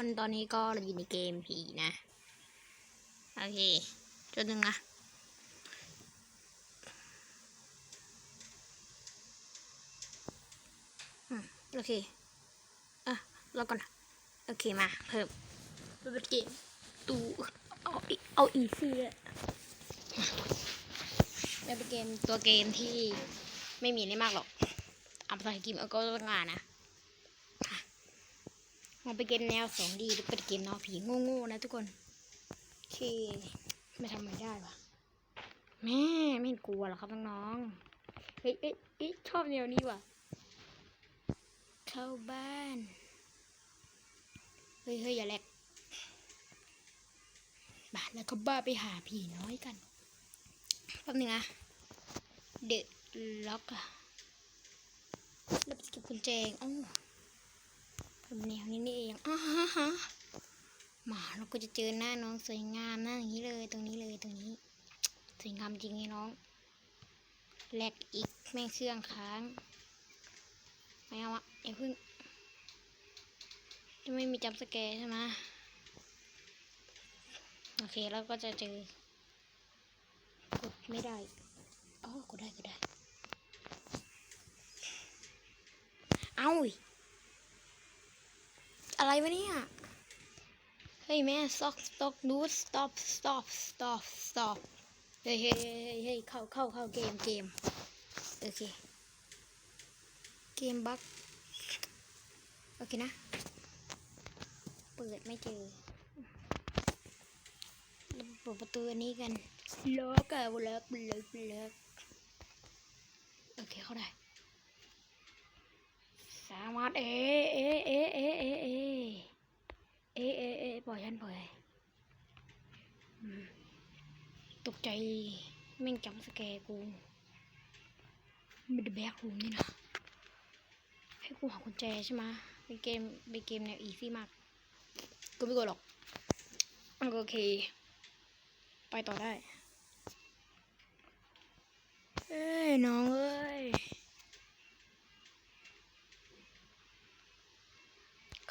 คนตอนนี้ก็เราอยู่ในเกมผีนะ โอเคจนหนึ่งนะโอเค อะรอก่อน โอเคมา เพิ่มเพิ่มเป็นเกมตูเอาเอาอีซี่เลยจะเป็นเกมตัวเกมที่ไม่มีได้มากหรอกอาภาษาอังกฤษเอาก็ต้องงานนะ มันเป็นเกมแนวสองดีหรือเป็นเกมนวผีโง่ๆนะทุกคนโอเคไม่ทำอะไรได้วะแม่ไม่เห็นกลัวหรอกครับน้องๆเฮ้ยเอ้ยเอ้ชอบแนวนี้ว่ะ เข้าบ้านเฮ้ยเฮ้ยอย่าแลกบ้านแล้วก็บ้าไปหาผีน้อยกันแป๊บนึงอะเด็กล็อกอะแล้วไปเก็บกุญแจเอ้าเป็นแนวนี้นี่เองอ้าฮะฮะมาเราก็จะเจอหน้าน้องสวยงามหน้าอย่างนี้เลยตรงนี้เลยตรงนี้ สวยงามจริงไงน้องแหลกอีกแม่งเครื่องค้างไม่เอาอะอย่าเพึ่งจะไม่มีจัมป์สแกใช่ไหมโอเคแล้วก็จะเจอกดไม่ได้อ๋อกดได้กดได้ เอาอีก อะไรวะเนี่ย เฮ้ยแม่สต็อกสต็อกดูสต็อปสต็อปสต็อปสต็อปเฮ้ยเฮ้ยเฮ้ยเฮ้ยเข้าเข้าเข้าเกมเกมโอเค เกมบั๊กโอเคนะ เปิดไม่เจอเปิดประตูอันนี้กันล็อกอะล็อกล็อกล็อกโอเคเข้าได้ามารถเอเอเอเอเอเอเอเอเอปล่อยฉันปล่อยตกใจแม่งจำสแกกูไม่ได้แบกรูมนี่นะให้กูหากุญแจใช่ไหมเป็นเกมเป็นเกมแนวอีซี่มากก็ไม่กลัวหรอกมันก็โอเค ไปต่อได้ เอ้ย น้องเอ้ย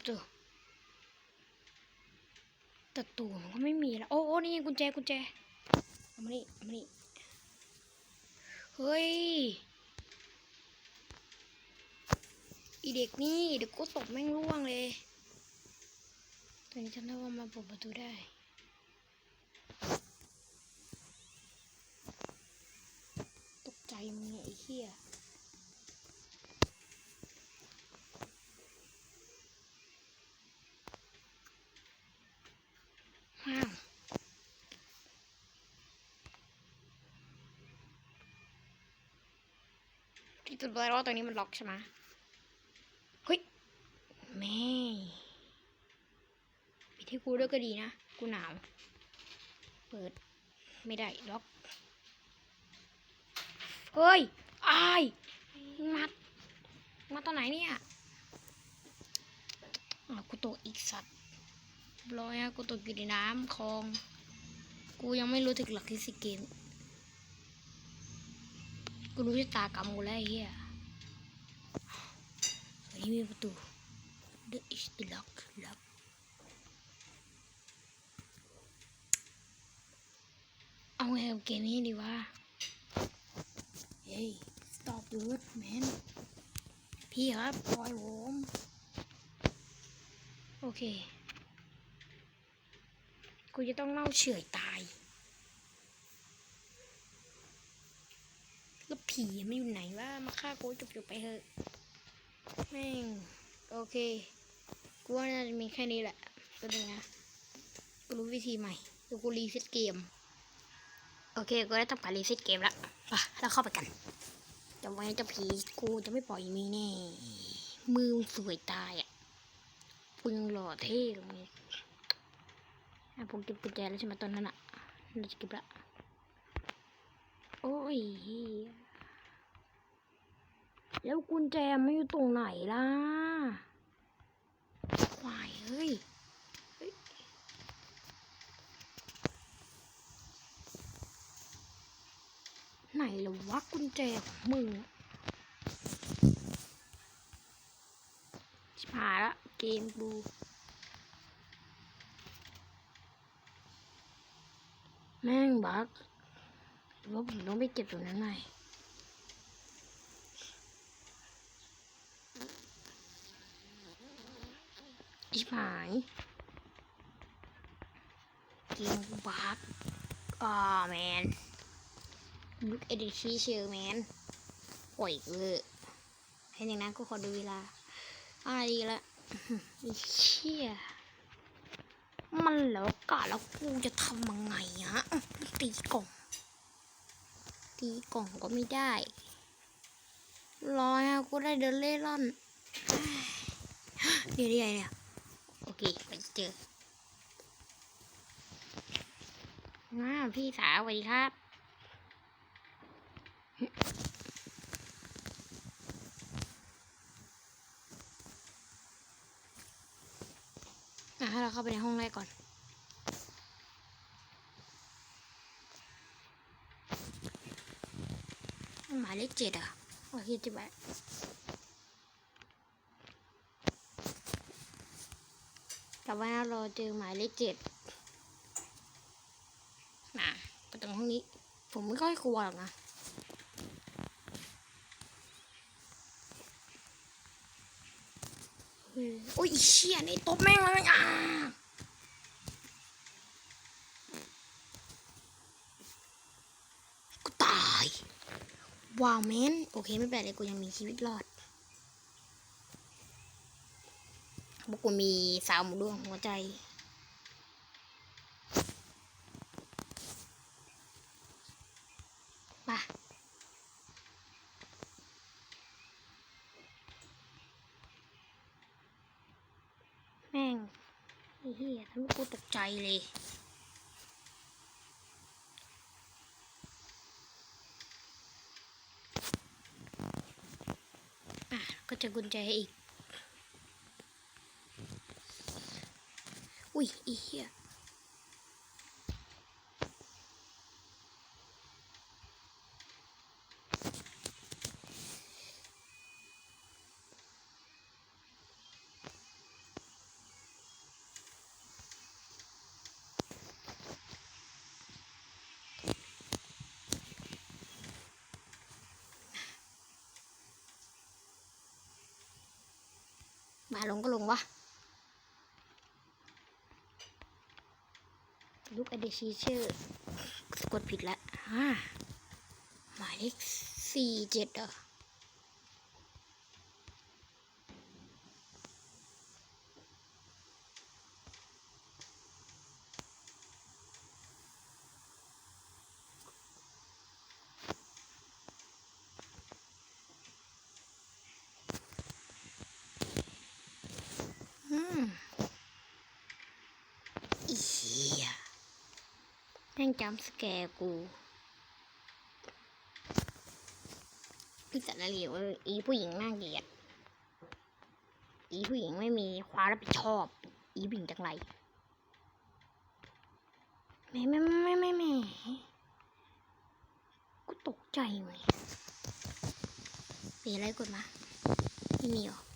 ครับตัวแต่ตัวมันก็ไม่มีแล้ว โอ้โอ้นี่กุญแจกุญแจเอามานี่เอามานี่เฮ้ยอีเด็กนี่เด็กกูตกแม่งร่วงเลยตอนนี้จำได้ว่ามาเปิดประตูได้ ตกใจมึงเนี่ยไอ้เหี้ยว้าว ที่ตัวแรกว่าตรงนี้มันล็อกใช่ไหมเฮ้ยแม่ปิดให้กูด้วยก็ดีนะ กูหนาว เปิดไม่ได้ล็อก เฮ้ยอายมามาตอนไหนเนี่ยอ้าวกูตกอีกสัตว์เรียบร้อยอะกูตกอยู่ในน้ำคลอง กูยังไม่รู้ถึงหลักที่สิเกม กูรู้ชะตากรรมกูแล้วไอ้เหี้ยอันนี้มีประตู The is the lock lock เอาไงกับเกมนี้ดีวะ เฮ้ย stop dude man พี่ครับปล่อยผมโอเค กูจะต้องเล่าเฉื่อยตาย ผีมันอยู่ไหนวะมาฆ่ากูจบๆไปเถอะแม่งโอเคกูว่าน่าจะมีแค่นี้แหละก็ดูนะกูรู้วิธีใหม่ดี๋ยวกูรีเซ็ตเกม โอเคกูได้ทำการรีเซ็ตเกมแล้วไปแล้วเข้าไปกันจะไว้จะผีกูจะไม่ปล่อยมีแน่มือสวยตายอะกูยังหล่อเท่ตรงนี้อะผมเก็บกุญแจแล้วใช่ไหมตอนนั้นอะเราจะเก็บละโอ้ย แล้วกุญแจมันอยู่ตรงไหนล่ะวายเฮ้ยไหนล่ะวะกุญแจของมึงชิพายละเกมกูแม่งบักว่าผมต้องไปเก็บตรงนั้นหน่อย บหายเกมบักอ่าแมน look at the feature man ปล่อยเวอร์ให้อย่างนั้นก็ขอดูเวลาอะไรดีละอ้เชี่ยมันแล้วกะแล้วกูจะทำยังไงฮะตีกล่อง ตีกล่องก็ไม่ได้รอฮะกูได้เดินเล่ร่อนเดี๋ยวเดี๋ยวเดี๋ย วโอเคไปเจอน้าพี่สาวสวัสดีครับ อะให้เราเข้าไปในห้องแรกก่อนหมายเลขเจ็ดอะโอเคจิบไแต่ว่าเราเจอหมายเลขเจ็ดน่ะไปตรงห้องนี้ ผมไม่ค่อยกลัวหรอกนะเฮ้ยโอ้ยเชี่ยนี่ตบแม่งเลยอะกูตาย ว้าวแมนโอเคไม่เป็นไรกูยังมีชีวิตรอด พวกกูมีสาวหมูดวงหัวใจ มาแม่งเหี้ยทำให้กูตกใจเลยอะก็จะกุญแจอีก อุ้ยไอีเหี้ยม ลงก็ลงวะลูกอเดชีเชอร์สะกดผิดแล้วอ่าหมายเลขสี่เจ็ดอะมอีเหี้ย แม่งจำสแกร์กูอีสัตว์อะไรวอีผู้หญิงน่าเกลียด อีผู้หญิงไม่มีความรับผิดชอบ อีผู้หญิงจังไรแม่แม่แม่แม่แม่กูตกใจเลยมีอะไรกดมาไม่มีหรอ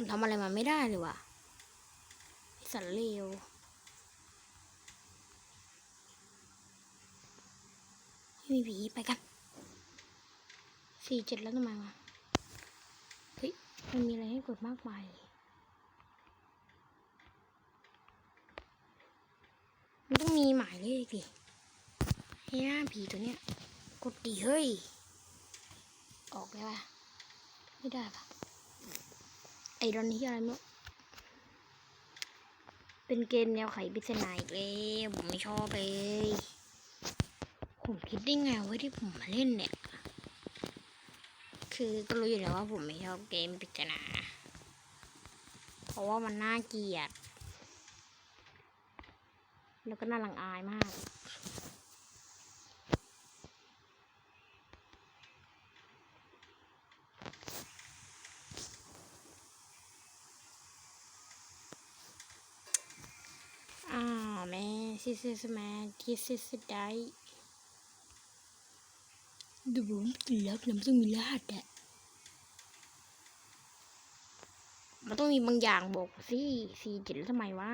ผมทำอะไรมาไม่ได้เลยว่ะสันเลวไม่มีผีไปกันสี่เจ็ดแล้วทำไมวะเฮ้ยมันมีอะไรให้กดมากมายมันต้องมีหมายเลขดิให้หน้าผีตัวเนี้ย กดดีเฮ้ย ออกได้ปะไม่ได้ปะ ไอรอนที่อะไรมั้เป็นเกมแนวไขปริศนาอีกแล้วผมไม่ชอบเลย ผมคิดได้ไงว่าที่ผมมาเล่นเนี่ย คือก็รู้อยู่แล้วว่าผมไม่ชอบเกมปริศนา เพราะว่ามันน่าเกลียด แล้วก็น่ารังอายมาก อ้าวแม่ this is man this is die ดูผมกินแล้วน้ำซึ่งมีรหัสอะมันต้องมีบางอย่างบอกสิสี่เจ็ดทำไมวะ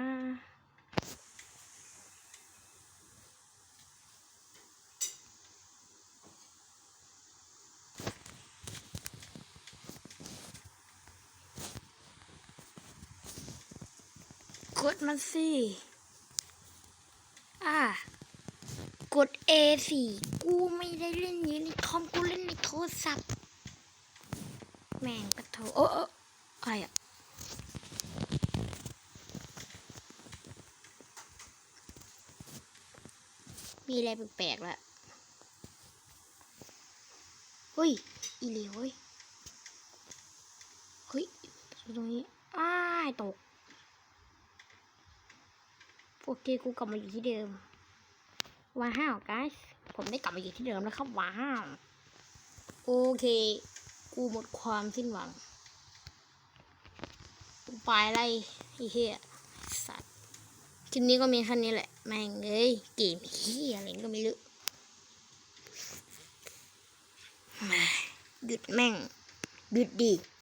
กดมันสิ เอซี่กูไม่ได้เล่นยี่ในคอมกูเล่นในโทรศัพท์ แม่งกระโถเออเอออะไรอะมีอะไรแปลกๆละเฮ้ย อีเหลียวเฮ้ย เฮ้ย ตรงนี้ อ้ายตก โอเค กูกลับมาอยู่ที่เดิม ว้าว guys ผมได้กลับมาอยู่ที่เดิมแล้วครับว้าวโอเค กูหมดความสิ้นหวังกูไปไรไอ้เหี้ยสัตว์คลิปนี้ก็มีแค่นี้แหละ แม่งเอ้ยเกมเหี้ยอะไรก็ไม่รู้ม่งหยุดแม่งหยุดดิ